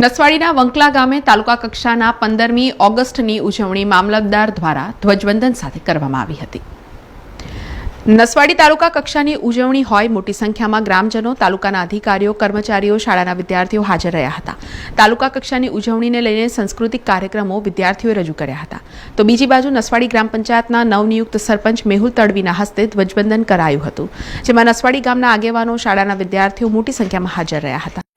નસવાડીના વંકલા ગામે તાલુકા કક્ષાના પંદરમી ઓગસ્ટની ઉજવણી મામલતદાર દ્વારા ધ્વજવંદન સાથે કરવામાં આવી હતી. નસવાડી તાલુકા કક્ષાની ઉજવણી હોય મોટી સંખ્યામાં ગ્રામજનો, તાલુકાના અધિકારીઓ, કર્મચારીઓ, શાળાના વિદ્યાર્થીઓ હાજર રહ્યા હતા. તાલુકા કક્ષાની ઉજવણીને લઈને સાંસ્કૃતિક કાર્યક્રમો વિદ્યાર્થીઓએ રજૂ કર્યા હતા. તો બીજી બાજુ નસવાડી ગ્રામ પંચાયતના નવનિયુક્ત સરપંચ મેહુલ તડવીના હસ્તે ધ્વજવંદન કરાયું હતું, જેમાં નસવાડી ગામના આગેવાનો, શાળાના વિદ્યાર્થીઓ મોટી સંખ્યામાં હાજર રહ્યા હતા.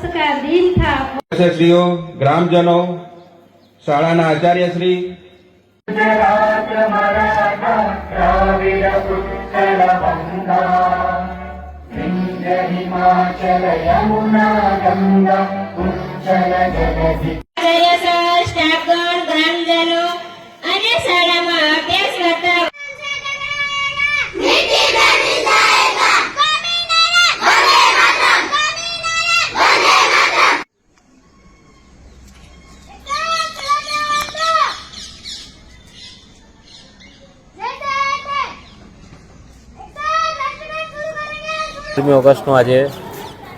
अगस्त का दिन था શ્રીઓ ગ્રામજનો શાળાના આચાર્યશ્રી આચાર્ય ત્રીમી ઓગસ્ટનું આજે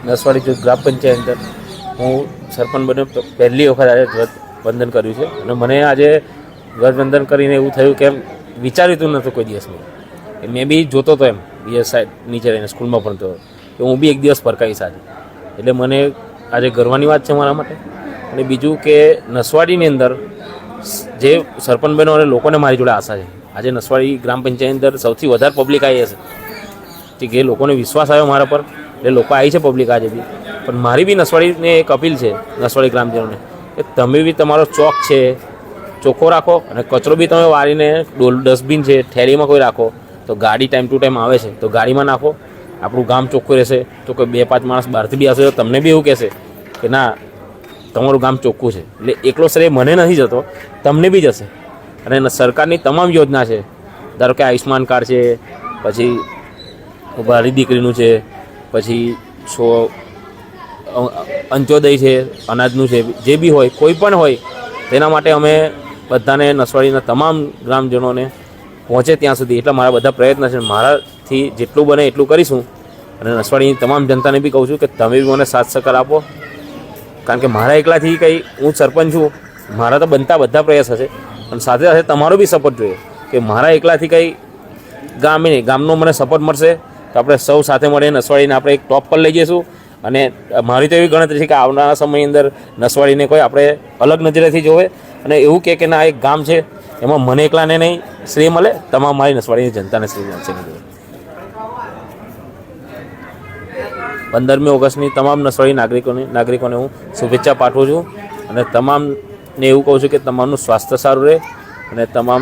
નસવાડી જૂથ ગ્રામ પંચાયત અંદર હું સરપંચ બન્યો. પહેલી વખત આજે વંદન કર્યું છે. અને મને આજે ધ્વજવંદન કરીને એવું થયું કે એમ વિચાર્યું હતું નહોતું કોઈ દિવસ મેં મેં બી જોતો હતો એમ બીજા સાઈડ નીચે રહીને સ્કૂલમાં ભણતો હતો. કે હું બી એક દિવસ પરકાઈશ આજે. એટલે મને આજે ગર્વની વાત છે મારા માટે. અને બીજું કે નસવાડીની અંદર જે સરપંચ બહેનો અને લોકોને મારી જોડે આશા છે. આજે નસવાડી ગ્રામ પંચાયત અંદર સૌથી વધારે પબ્લિક આવી હશે. જે લોકોને વિશ્વાસ આવ્યો મારા પર, એટલે લોકો આવી છે પબ્લિક આજે બી. પણ મારી બી નસવાડીને એક અપીલ છે, નસવાડી ગ્રામજનોને, કે તમે બી તમારો ચોક છે, ચોખ્ખો રાખો અને કચરો બી તમે વાળીને ડોલ, ડસ્ટબિન છે, થેલીમાં કોઈ રાખો, તો ગાડી ટાઈમ ટુ ટાઈમ આવે છે, તો ગાડીમાં નાખો, આપણું ગામ ચોખ્ખું રહેશે. તો કોઈ બે, પાંચ માણસ બહારથી બી આવશે તો તમને બી એવું કહેશે કે ના, તમારું ગામ ચોખ્ખું છે. એટલે એકલો શ્રેય મને નથી જતો, તમને બી જશે. અને સરકારની તમામ યોજના છે. ધારો કે આયુષ્માન કાર્ડ છે, પછી ભારી દીકરીનું છે, પછી સો અંત્યોદય છે, અનાજનું છે, જે બી હોય, કોઈ પણ હોય, તેના માટે અમે બધાને નસવાડીના તમામ ગ્રામજનોને પહોંચે ત્યાં સુધી. એટલા મારા બધા પ્રયત્ન છે. મારાથી જેટલું બને એટલું કરીશું. અને નસવાડીની તમામ જનતાને બી કહું છું કે તમે બી મને સાથ સહકાર આપો. કારણ કે મારા એકલાથી કંઈ હું સરપંચ છું. મારા તો બનતા બધા પ્રયાસ હશે. પણ સાથે સાથે તમારો બી સપોર્ટ જોઈએ કે મારા એકલાથી કંઈ ગામે નહીં, ગામનો મને સપોર્ટ મળશે. તો આપણે સૌ સાથે મળીને નસવાડીને આપણે એક ટોપ પર લઈ જઈશું. અને મારી તો એવી ગણતરી છે કે આવનારા સમયની અંદર નસવાડીને કોઈ આપણે અલગ નજરેથી જોવે. અને એવું કહે કે ના, એક ગામ છે, એમાં મને એકલાને નહીં શ્રી મળે, તમામ મારી નસવાડીની જનતાને શ્રી મળશે પંદરમી ઓગસ્ટની તમામ નસવાડી નાગરિકોને નાગરિકોને હું શુભેચ્છા પાઠવું છું. અને તમામને એવું કહું છું કે તમામનું સ્વાસ્થ્ય સારું રહે અને તમામ